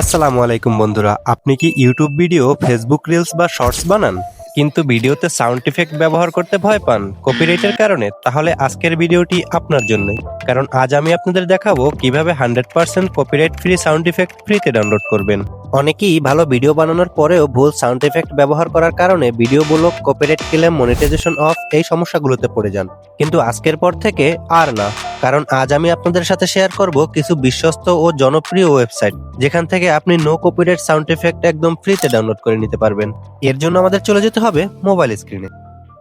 আসসালামু আলাইকুম বন্ধুরা, আপনি কি ইউটিউব ভিডিও, ফেসবুক রিলস বা শর্টস বানান? কিন্তু ভিডিওতে সাউন্ড ইফেক্ট ব্যবহার করতে ভয় পান কপিরাইটের কারণে, তাহলে আজকের ভিডিওটি আপনার জন্যই কারণ আজ আমি আপনাদের দেখাবো কীভাবে hundred percent copyright free sound effect ফ্রিতে ডাউনলোড করবেন। অনেকেই ভালো ভিডিও বানানোর পরেও ভুল সাউন্ড ইফেক্ট ব্যবহার করার কারণে ভিডিও ভিডিওগুলো কপিরাইট ক্লেম মনিটাইজেশন অফ এই সমস্যাগুলোতে পড়ে যান। কিন্তু আজকের পর থেকে আর না। কারণ আজ আমি আপনাদের সাথে শেয়ার করব কিছু বিশ্বস্ত ও জনপ্রিয় ওয়েবসাইট যেখান থেকে আপনি নো কপিরাইট সাউন্ড এফেক্ট একদম ফ্রিতে ডাউনলোড করে নিতে পারবেন। এর জন্য আমাদের চলে যেতে হবে মোবাইল স্ক্রিনে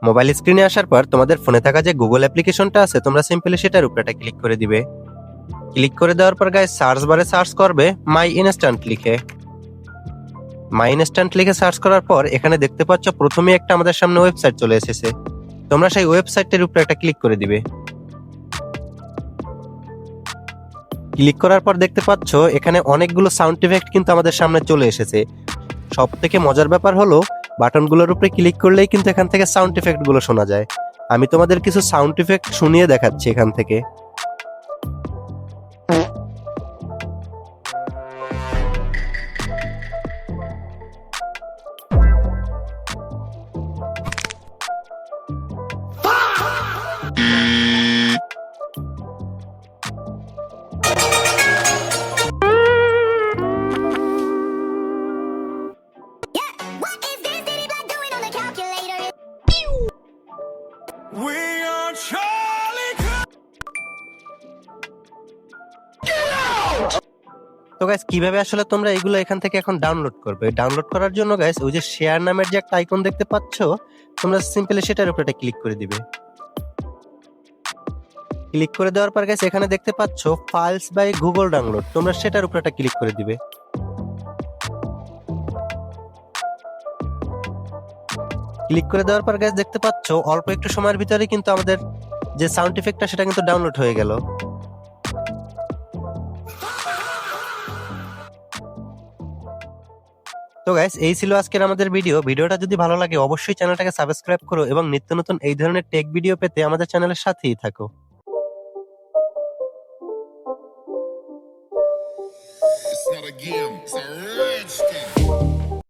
মোবাইল স্ক্রিনে আসার পর তোমাদের ফোনে থাকা যে গুগল অ্যাপ্লিকেশনটা আছে, তোমরা সিম্পলি সেটার উপরে একটা ক্লিক করে দিবে। ক্লিক করে দেওয়ার পর গায়ে সার্চ বারে সার্চ করবে মাই ইনস্ট্যান্ট লিখে। মাই ইনস্ট্যান্ট লিখে সার্চ করার পর এখানে দেখতে পাচ্ছ প্রথমে একটা আমাদের সামনে ওয়েবসাইট চলে এসেছে। তোমরা সেই ওয়েবসাইটের উপরে একটা ক্লিক করে দিবে। ক্লিক করার পর দেখতে পাচ্ছ, এখানে অনেকগুলো সাউন্ড ইফেক্ট কিন্তু আমাদের সামনে চলে এসেছে। সব থেকে মজার ব্যাপার হলো, বাটনগুলোর উপরে ক্লিক করলেই কিন্তু এখান থেকে সাউন্ড ইফেক্টগুলো শোনা যায়। আমি তোমাদের কিছু সাউন্ড ইফেক্ট শুনিয়ে দেখাচ্ছি এখান থেকে। We are Charlie. তো গাইস কীভাবে আসলে তোমরা এগুলো এখান থেকে এখন ডাউনলোড করবে? ডাউনলোড করার জন্য গাইস ওই যে শেয়ার নামের যে একটা আইকন দেখতে পাচ্ছ, তোমরা সিম্পলি সেটার উপরে একটা ক্লিক করে দিবে। ক্লিক করে দেওয়ার পর গাইস এখানে দেখতে পাচ্ছ ফাইলস বাই গুগল ডাউনলোড তোমরা সেটার উপরে একটা ক্লিক করে দিবে। ক্লিক করে দেওয়ার পর গ্যাস দেখতে পাচ্ছ অল্প একটু সময়ের ভিতরে কিন্তু আমাদের যে সাউন্ড ইফেক্টটা সেটা কিন্তু ডাউনলোড হয়ে গেল। তো গাইস এই ছিল আজকের আমাদের ভিডিও ভিডিওটা যদি ভালো লাগে, অবশ্যই চ্যানেলটাকে সাবস্ক্রাইব করো এবং নিত্য নতুন এই ধরনের টেক ভিডিও পেতে আমাদের চ্যানেলের সাথেই থাকো। It's not a game. It's a